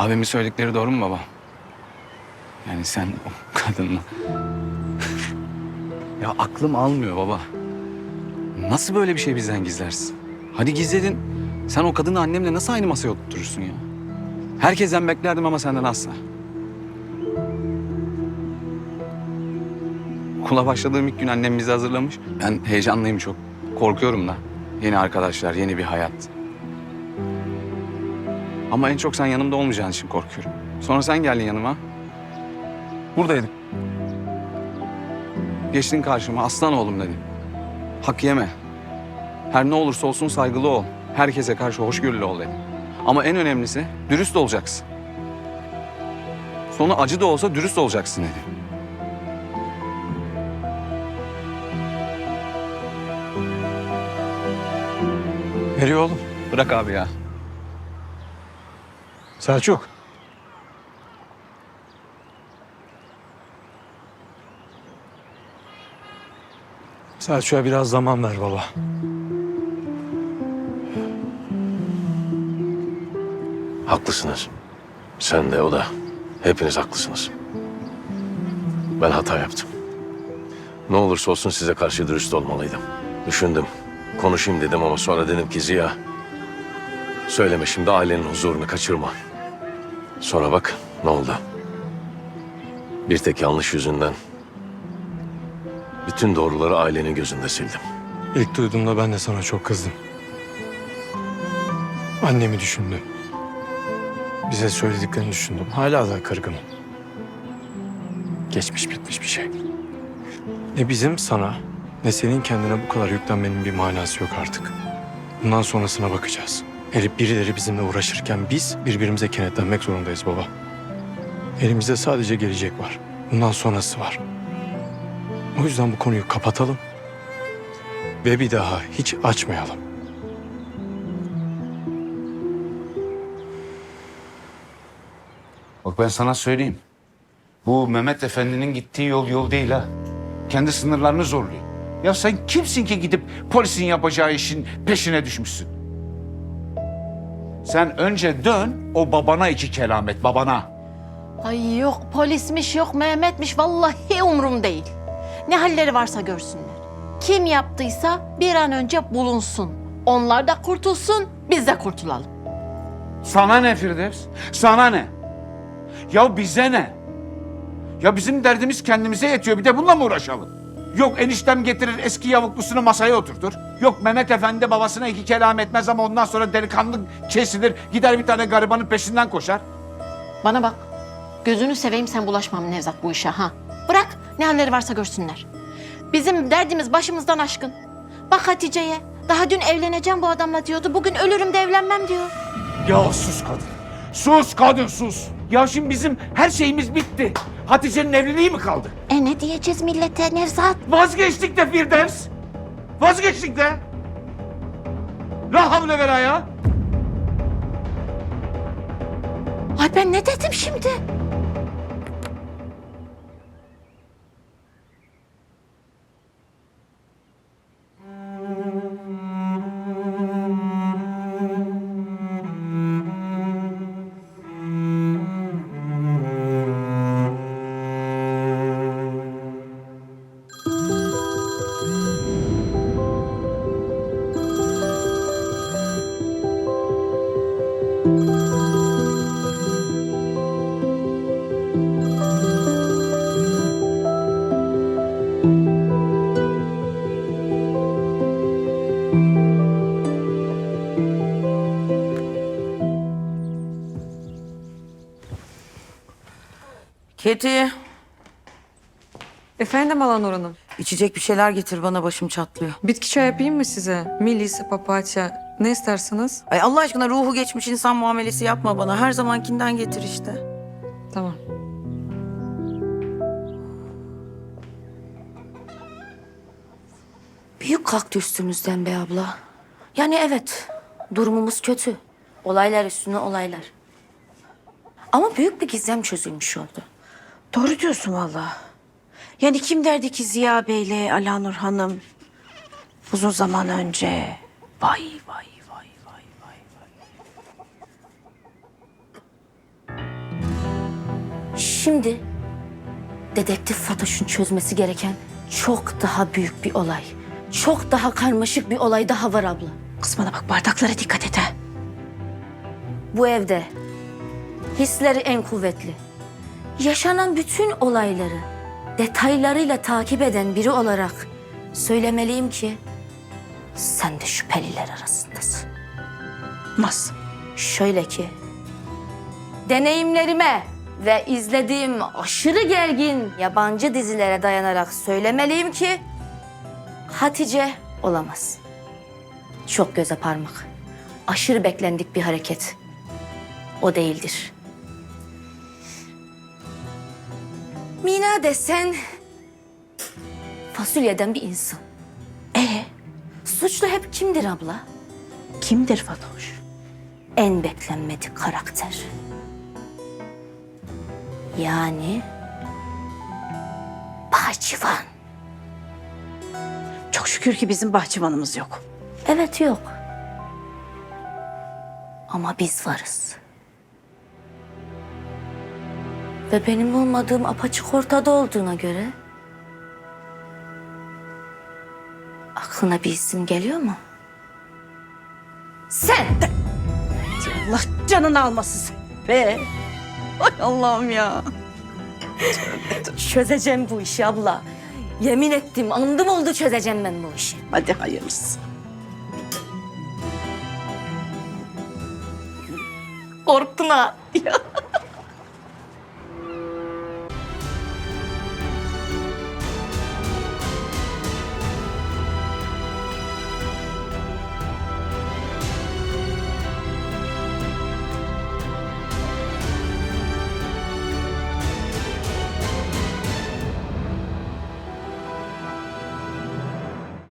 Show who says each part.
Speaker 1: Abimin söyledikleri doğru mu baba? Yani sen o kadınla... ya aklım almıyor baba. Nasıl böyle bir şey bizden gizlersin? Hadi gizledin. Sen o kadını annemle nasıl aynı masaya oturtursun ya? Herkesten beklerdim ama senden asla. Okula başladığım ilk gün annem bizi hazırlamış. Ben heyecanlıyım çok. Korkuyorum da. Yeni arkadaşlar, yeni bir hayat. Ama en çok sen yanımda olmayacağın için korkuyorum. Sonra sen geldin yanıma. Buradaydım. Geçtin karşıma aslan oğlum dedin. Hak yeme. Her ne olursa olsun saygılı ol. Herkese karşı hoşgörülü ol dedim. Ama en önemlisi dürüst olacaksın. Sonu acı da olsa dürüst olacaksın dedim.
Speaker 2: Nereye oğlum?
Speaker 1: Bırak abi ya.
Speaker 2: Selçuk. Selçuk'a biraz zaman ver baba.
Speaker 3: Haklısınız. Sen de o da. Hepiniz haklısınız. Ben hata yaptım. Ne olursa olsun size karşı dürüst olmalıydım. Düşündüm. Konuşayım dedim ama sonra dedim ki Ziya... Söyleme şimdi ailenin huzurunu kaçırma. Sonra bak ne oldu. Bir tek yanlış yüzünden... Bütün doğruları ailenin gözünde sildim.
Speaker 2: İlk duyduğumda ben de sana çok kızdım. Annemi düşündüm. Bize söylediklerini düşündüm. Hala da kırgınım. Geçmiş bitmiş bir şey. Ne bizim sana ne senin kendine bu kadar yüklenmenin bir manası yok artık. Bundan sonrasına bakacağız. Herif birileri bizimle uğraşırken biz birbirimize kenetlenmek zorundayız baba. Elimizde sadece gelecek var. Bundan sonrası var. O yüzden bu konuyu kapatalım. Ve bir daha hiç açmayalım.
Speaker 4: Bak ben sana söyleyeyim. Bu Mehmet Efendi'nin gittiği yol yol değil ha. Kendi sınırlarını zorluyor. Ya sen kimsin ki gidip polisin yapacağı işin peşine düşmüşsün? Sen önce dön o babana iki kelam et babana.
Speaker 5: Ay yok polismiş yok Mehmet'miş vallahi umrum değil. Ne halleri varsa görsünler. Kim yaptıysa bir an önce bulunsun. Onlar da kurtulsun biz de kurtulalım.
Speaker 4: Sana ne Firdevs? Sana ne? Ya bize ne? Ya bizim derdimiz kendimize yetiyor. Bir de bununla mı uğraşalım? Yok eniştem getirir eski yavuklusunu masaya oturtur. Yok Mehmet Efendi babasına iki kelam etmez ama ondan sonra delikanlı kesilir. Gider bir tane garibanın peşinden koşar.
Speaker 5: Bana bak. Gözünü seveyim sen bulaşmam Nevzat bu işe ha. Bırak ne halleri varsa görsünler. Bizim derdimiz başımızdan aşkın. Bak Hatice'ye. Daha dün evleneceğim bu adamla diyordu. Bugün ölürüm de evlenmem diyor.
Speaker 4: Ya sus kadın. Sus kadın sus. Ya şimdi bizim her şeyimiz bitti. Hatice'nin evliliği mi kaldı?
Speaker 5: E ne diyeceğiz millete Nevzat?
Speaker 4: Vazgeçtik de Firdevs. Vazgeçtik de. La havle ve la ya.
Speaker 5: Ay ben ne dedim şimdi?
Speaker 6: Keti,
Speaker 7: Efendim Alanur Hanım.
Speaker 6: içecek bir şeyler getir bana başım çatlıyor.
Speaker 7: Bitki çay yapayım mı size? Melis, papatya. Ne istersiniz?
Speaker 6: Ay Allah aşkına ruhu geçmiş insan muamelesi yapma bana. Her zamankinden getir işte.
Speaker 7: Tamam.
Speaker 8: Büyük kalktı üstümüzden be abla. Yani evet, durumumuz kötü. Olaylar üstüne olaylar. Ama büyük bir gizem çözülmüş oldu.
Speaker 9: Doğru diyorsun valla. Yani kim derdi ki Ziya Bey'le Alanur Hanım uzun zaman önce vay vay vay vay vay vay.
Speaker 8: Şimdi dedektif Fatoş'un çözmesi gereken çok daha büyük bir olay. Çok daha karmaşık bir olay daha var abla.
Speaker 9: Kız bana bak bardaklara dikkat et ha.
Speaker 8: Bu evde hisleri en kuvvetli. Yaşanan bütün olayları detaylarıyla takip eden biri olarak söylemeliyim ki sen de şüpheliler arasındasın.
Speaker 9: Nasıl?
Speaker 8: Şöyle ki deneyimlerime ve izlediğim aşırı gergin yabancı dizilere dayanarak söylemeliyim ki Hatice olamaz. Çok göze parmak. Aşırı beklendik bir hareket. O değildir. Mina desen fasulyeden bir insan.
Speaker 9: E
Speaker 8: Suçlu hep kimdir abla?
Speaker 9: kimdir Fatoş?
Speaker 8: en beklenmedik karakter. Yani bahçıvan.
Speaker 9: Çok şükür ki bizim bahçıvanımız yok.
Speaker 8: Evet yok. Ama biz varız. Ve benim olmadığım apaçık ortada olduğuna göre aklına bir isim geliyor mu? Sen!
Speaker 9: Allah canını almasın. Be. Ay Allah'ım ya.
Speaker 8: Çözeceğim bu işi abla. Yemin ettim, andım oldu çözeceğim ben bu işi.
Speaker 9: Hadi hayırlısı.
Speaker 8: Korktun ha.